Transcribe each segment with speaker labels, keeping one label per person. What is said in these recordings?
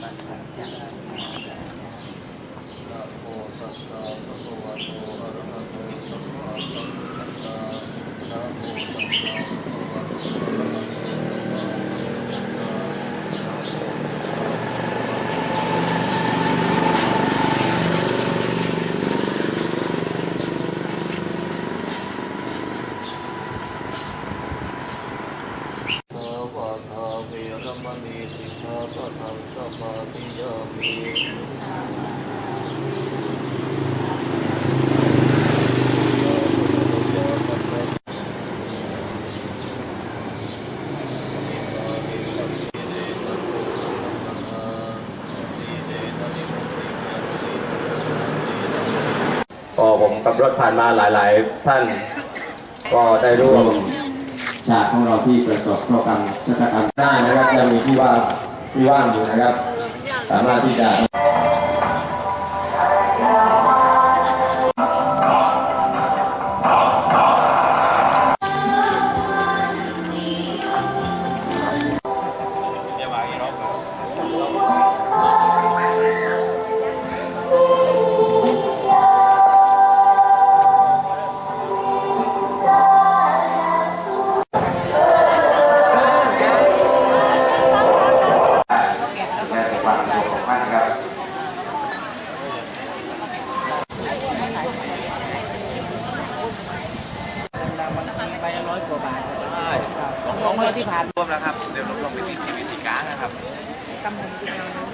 Speaker 1: สหปัญจสิลานิยากา นะ
Speaker 2: โมตัสสะภะคะวะโตอะระหะโตสัมมาสัมพุทธัสสะนะโมตัสสะภะคะวะโตอะระหะโตสัมมาสัมพุทธัสสะ สาวาทาเวรมณีสิกขาปะทังสมาธิยามิ
Speaker 3: กับรถผ่านมาหลาย ๆ ท่าน ก็ได้ร่วมฉากของเราที่ประสบโปรแกรมชะตากรรมได้นะครับจะมีที่ว่างที่ว่างอยู่นะครับ สามารถที่จะ
Speaker 1: ก
Speaker 4: ลางนะครับ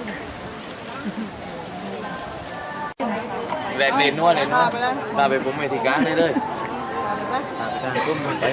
Speaker 4: แหลกเลนนวดเลยนวดมาไปผมเวทีกลางได้เลยตามไปได้พุ่มไป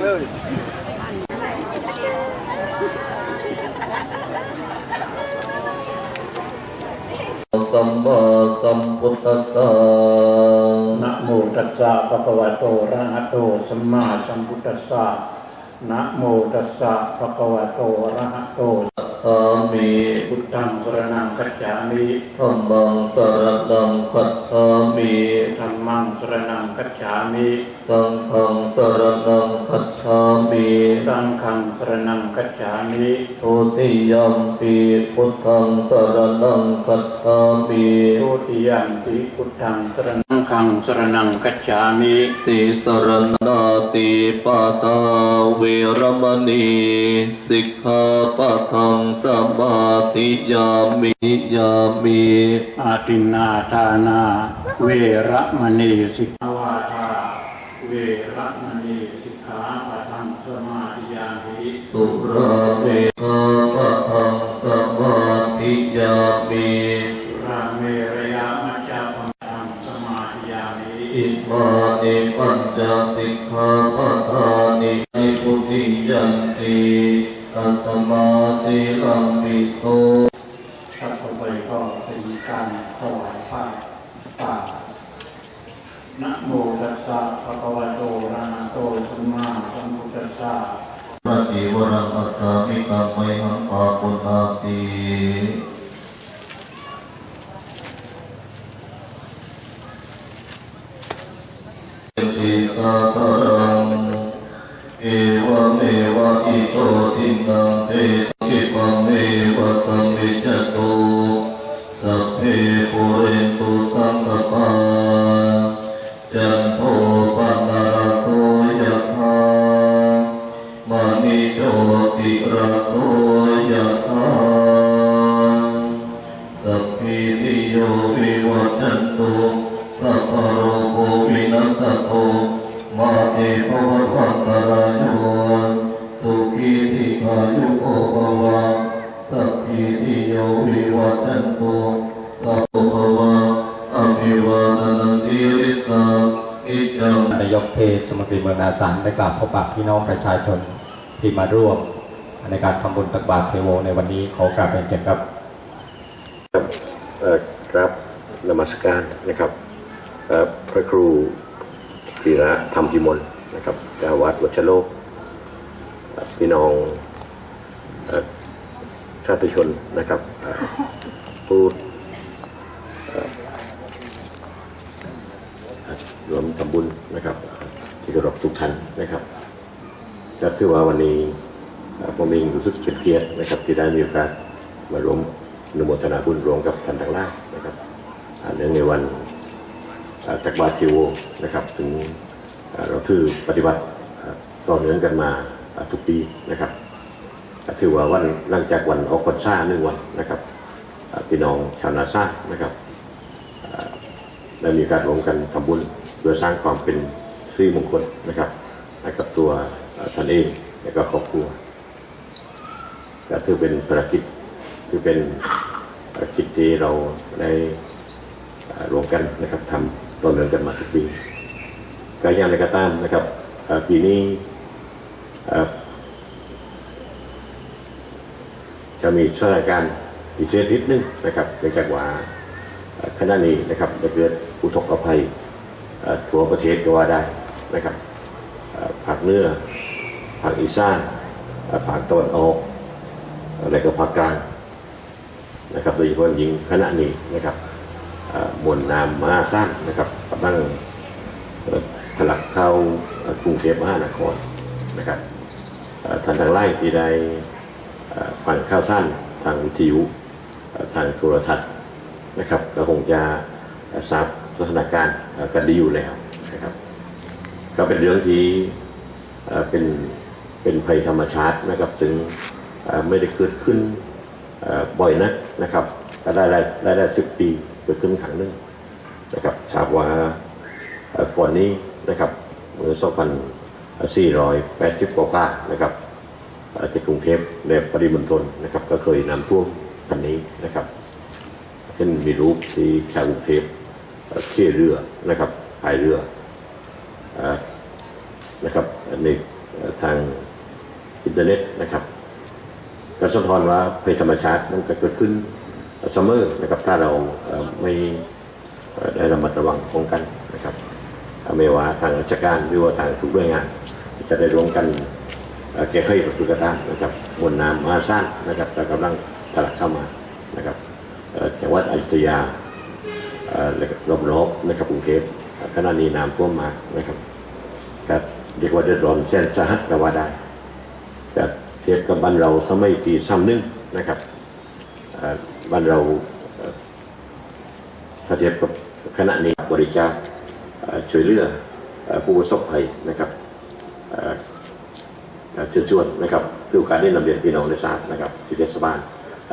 Speaker 2: ตัวอย่างเองเลยสัมมาสัมพุ ทธัสสะ
Speaker 5: นะโมตัสสะภะคะวะโตอะระหะโตสัมมาสัมพุทธัสสะนะโมตัสสะภะคะวะโตอะระหะโต
Speaker 2: สามิ
Speaker 5: พุทธังสรณังคัจฉามิ
Speaker 2: ธัมมังสรณังคัจฉามิ
Speaker 5: ธัมมังสรณังคัจฉามิ
Speaker 2: สังฆังสรณังคัจฉามิ
Speaker 5: สังฆังสรณังคัจฉามิ
Speaker 2: ทุติยัมปีพุทธังสรณังคัจฉามิ
Speaker 5: ทุติยัมปิพุทธังสรณั งคังสรณังคัจฉามิ
Speaker 2: ติสรณาติปาตาเวรมณีสิกขาปะทังสมาธิยามิยามิ
Speaker 5: อาทินนาทานา เวระมณีสิกขาวาทาเวระมณีสิกขาปะทังสมาธิยามิ
Speaker 2: สุราเมหะปะทังสมาธิยามิ อิมานิปัญจสิกขาปะทานิ นา
Speaker 5: ย
Speaker 2: กเท
Speaker 3: ศมนตรีเมืองนาสารได้กราบพบปะพี่น้องประชาชนที่มาร่วม ในการทำบุญตักบาตรเทโวในวันนี้ขอกราบเป็นเกียรติครับ
Speaker 6: ครับนมัสการนะครับพระครูธีระธรรมพิมลนะครับเจ้าวัดวัชโลก พี่น้องชาติชนนะครับ ผู้รวมทำบุญนะครับ ที่เคารพทุกท่านนะครับก็ถือว่าวันนี้พ่อผมเองรู้สึกเป็นเกียรตินะครับ ที่ได้มีโอกาสมารวมนุโมทนาบุญรวมกับท่านทั้งหลายนะครับเนื่องในวันอ่าตักบาตรเทโวนะครับ ถึงเราถือปฏิบัติอ่าต่อเนื่องกันมาทุกปีนะครับถือว่าวันหลังจากวันออกพรรษาหนึ่งวันนะครับ พี่น้องชาวนาซ่านะครับอ่าได้มีการรวมกันทำบุญเพื่อสร้างความเป็นสิริมงคลนะครับให้กับตัวท่านเองและก็ครอบครัวก็ถือเป็นภารกิจคือเป็นภารกิจที่เราได้อ่ารวมกันนะครับทำต่อเนื่องกันมาทุกปีการย่างไรก็ตามนะครับปีนี้จะมีสถานการณ์ พิเศษนิดนึงนะครับเนื่องจากว่าขณะนี้นะครับจะเกิดอุทกภัยทั่วประเทศก็ว่าได้นะครับอ่าภาคเหนือภาคอีสานอ่าภาคตะวันออกและก็ภาคกลางนะครับโดยเฉพาะยิงขณะนี้นะครับมวลน้ำมหาศาลนะครับกำลังเอ่อทะลักเข้ากรุงเทพมหานครนะครับท่านทางไล่ที่ได้ฟังข่าวสั้นทางวิทยุ ทางโทรทัศน์นะครับก็คงจะทราบสถานการณ์กันดีอยู่แล้วนะครับ ก็เป็นเรื่องที่เป็นเป็นภัยธรรมชาตินะครับซึ่งไม่ได้เกิดขึ้นบ่อยนักนะครับก็ได้ได้ได้ได้สิบปีเกิดขึ้นครั้งหนึงนะครับทราบว่าเอ่อนนี้นะครับเมื่อ2,480กว่านะครับเอ่อที่กรุงเทพในปริมณฑลนะครับ ก็เคยน้ำท่วม ทันนี้นะครับเช่นมีรูปที่ชาวกรุงเทพเอ่อขี่เรือนะครับพายเรืออนะครับในทางอินเทอร์เน็ตนะครับก็สะท้อนว่าภัยธรรมชาติมันก็เกิดขึ้นเสมอนะครับถ้าเราไม่ได้ระมัดระวังป้องกันนะครับอ่อไม่ว่าทางราชการหรือว่าทางทุกหน่วยงาน จะได้ร่วมกันแก้ไขปัญหาด้านนะครับมวลน้ำมหาศาลนะครับแต่กำลัง ทะลักเข้ามานะครับเอ่อจังหวัดอยุธยาเอ่อและรอบๆนะครับกรุงเทพขณะนี้น้ำท่วมมานะครับแต่เรียกว่าเดือดร้อนแสนสาหัสก็ว่าได้แต่เทียบกับบ้านเราสมัยปีซ้ำหนึงนะครับบ้านเราเอ่อถ้าเทียบกับขณะนี้บริจาคช่วยเหลือผู้ประสบภัยนะครับเชิญชวนนะครับคือโอกาสได้นำเรียนพี่น้องได้ทราบนะครับที่เทศบาล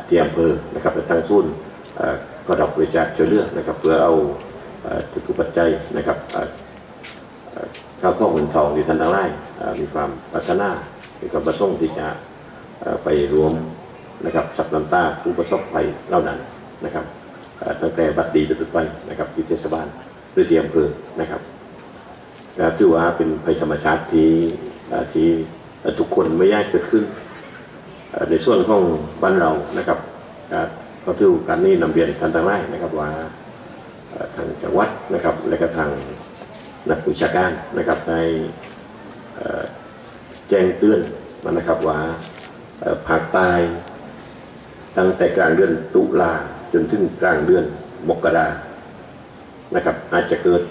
Speaker 6: ที่อำเภอนะครับและทางศูนย์เอ่อก็รับริจาคช่วยเหลือนะครับ เพื่อเอาเอ่อทุกปัจจัยนะครับเข้าวของเงินทองที่ท่านทั้งหลายมีความปรารถนามีความประสงค์ที่จะไปรวมนะครับสับน้ำตาผู้ประสบภัยเหล่านั้นนะครับตั้งแต่บัดดีจนถึงไปนะครับที่เทศบาลหรือที่อำเภอนะครับนะถือว่าเป็นภัยธรรมชาติที่ที่ทุกคนไม่ยากเกิดขึ้น ในส่วนของบ้านเรานะครับอ่าก็ก็ถือกาสนี้นำเรียนท่านทั้งหลายนะครับว่าทางจังหวัดนะครับ และก็ทางนักวิชาการนะครับได้แจ้งเตือนมานะครับว่าเอ่อภาคใต้ตั้งแต่กลางเดือนตุลาจนถึงกลางเดือนมกรานะครับ อาจจะเกิด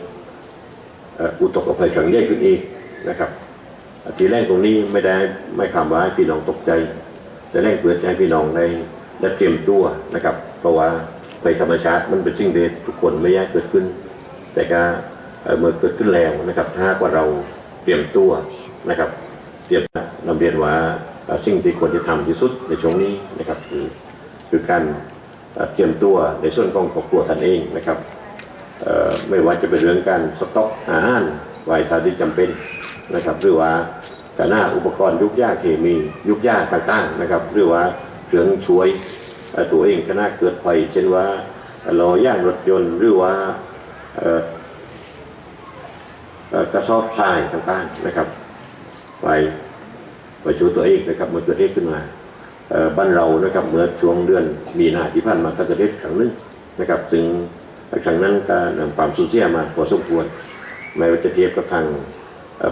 Speaker 6: เอ่ออุทกภัยครั้งใหญ่ขึ้นอีกนะครับทีแรกตรงนี้ไม่ได้ไม่คำว่าพี่น้องตกใจ แต่แรกเพื่อจะให้พี่น้องได้ได้เตรียมตัวนะครับ เพราะว่าภัยธรรมชาติมันเป็นสิ่งที่ทุกคนไม่ยากเกิดขึ้น แต่ก็เอ่อเมื่อเกิดขึ้นแล้วนะครับ ถ้ากว่าเราเตรียมตัวนะครับ เตรียมนำเรียนว่าสิ่งที่ควรจะทำที่สุดในช่วงนี้นะครับคือคือการเตรียมตัวในส่วนของครอบครัวท่านเองนะครับไม่ว่าจะเป็นเรื่องการสต็อกอาหารไว้ตามที่จำเป็นนะครับ หรือว่า การหน้าอุปกรณ์ยุกยากเคมียุกยากต่างๆนะครับหรือว่าเครื่องช่วยตัวเองขณะเกิดไฟเช่นว่าล้อย่างรถยนต์หรือว่าเอ่อเอ่อกระสอบทรายต่างๆนะครับไปไปช่วยตัวเองนะครับเมื่อเกิดเหตุขึ้นมาบ้านเรานะครับเมื่อช่วงเดือนมีนาที่ผ่านมาก็เกิดเหตุครั้งนึงนะครับซึ่งครั้งนั้นก็นำความสูญเสียมาพอสมควรไม่ว่าจะเทียบกับทาง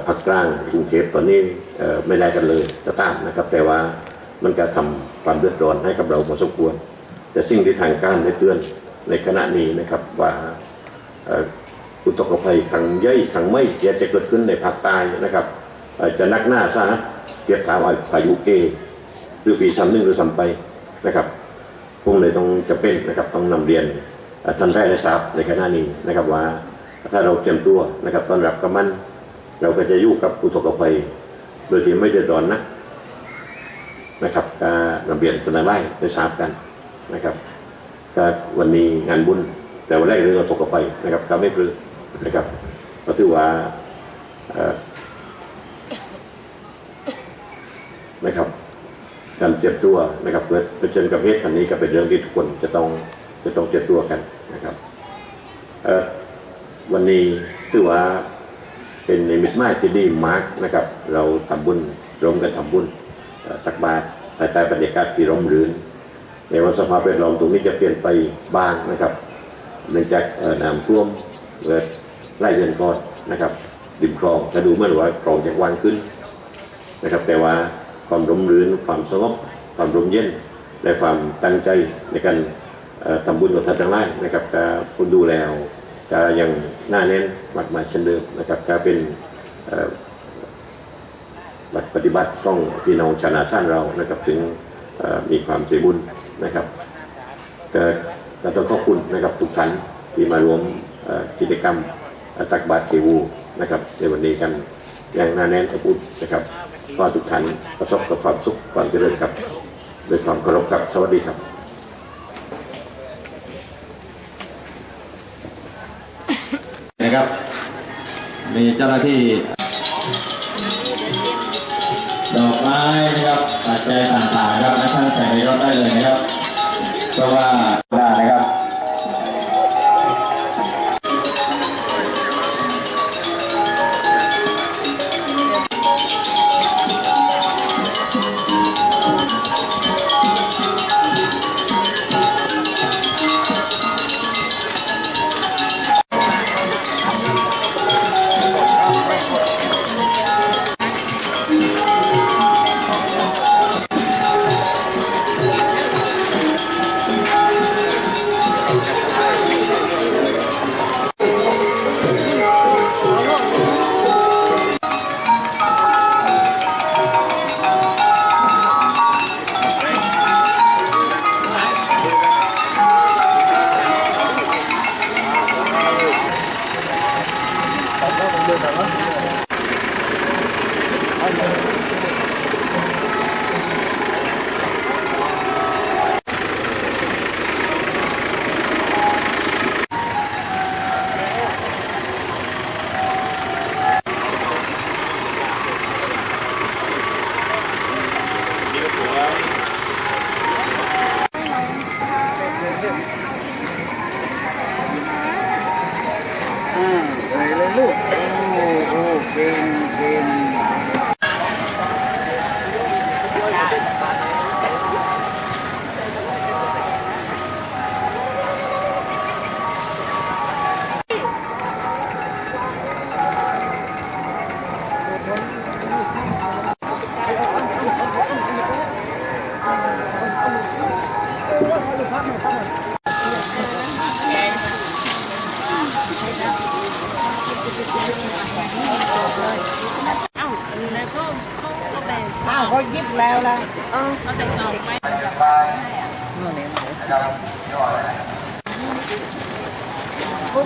Speaker 6: ภาคกลางกรุงเทพตอนนี้ไม่ได้กันเลยก็ตามนะครับ แต่ว่ามันก็ทำความเดือดร้อนให้กับเราพอสมควร แต่สิ่งที่ทางการได้เตือนในขณะนี้นะครับว่าเอ่ออุทกภัยครั้งใหญ่ครั้งไม่จะเกิดขึ้นในภาคใต้นะครับอ่อจะนักหน้าซะนะเทียบถามว่าพายุเกหรือปีสามหนึ่งหรือสามไปนะครับคงเลยต้องจะเป็นนะครับต้องนำเรียนท่านได้ได้ทราบในขณะนี้นะครับว่าถ้าเราเตรียมตัวนะครับต้อนรับกับมัน เราก็จะอยู่กับอุทกภัย โดยที่ไม่เดือดร้อนนะนะครับการนำเรียนตนไล่ได้ทราบกันนะครับก็วันนี้งานบุญแต่วันแรกเรื่องอุทกภัยนะครับก็ไม่ปลือนะครับก็ถือว่าเอ่อนะครับการเตรียมตัวนะครับเพื่อเผชิญกับเหตุการณ์นี้ก็เป็นเรื่องที่ทุกคนจะต้องจะต้องเตรียมตัวกันนะครับวันนี้ถือว่า เป็นในมิตรมายที่ดีมากนะครับ เราทำบุญร่วมกันทำบุญเอ่อตักบาตรภายใต้บรรยากาศที่ร่มรื่นในวันสภาพแวดล้อมตรงนี้จะเปลี่ยนไปบ้างนะครับเนื่องจากน้ำท่วมเกิดไล่เดือนก่อนนะครับริมคลองจะดูเหมื่อนว่าคลองจะวางขึ้นนะครับ แต่ว่าความร่มรื่นความสงบความร่มเย็นและความตั้งใจในการทำบุญกับท่านทั้งหลายนะครับก็คุณดูแล้วก็ยัง หน้าแน่นมากมายเช่นเดิมนะครับก็เป็นบัตรปฏิบัติต้องพี่น้องชาวนาชาติเรานะครับถึงมีความใจบุญนะครับก็ก็ต้องขอบคุณนะครับทุกท่านที่มารวมกิจกรรมอ่อตักบาตรเกวูนะครับในวันนี้กันอย่างหน้าแน่นอบอุ่นนะครับก็ทุกท่านประสบกับความสุขความเจริญครับด้วยความเคารพครับสวัสดีครับ
Speaker 3: นะ ครับ มีเจ้าหน้าที่ ดอกไม้นะครับปัจจัยต่างๆครับท่านใส่ในรถได้เลยนะครับ เพราะว่า
Speaker 1: เขา
Speaker 7: ยิบแล้วละเอ
Speaker 8: อ
Speaker 7: เขาแต่ต่อไป
Speaker 8: นู่นนี่ปุ๊บ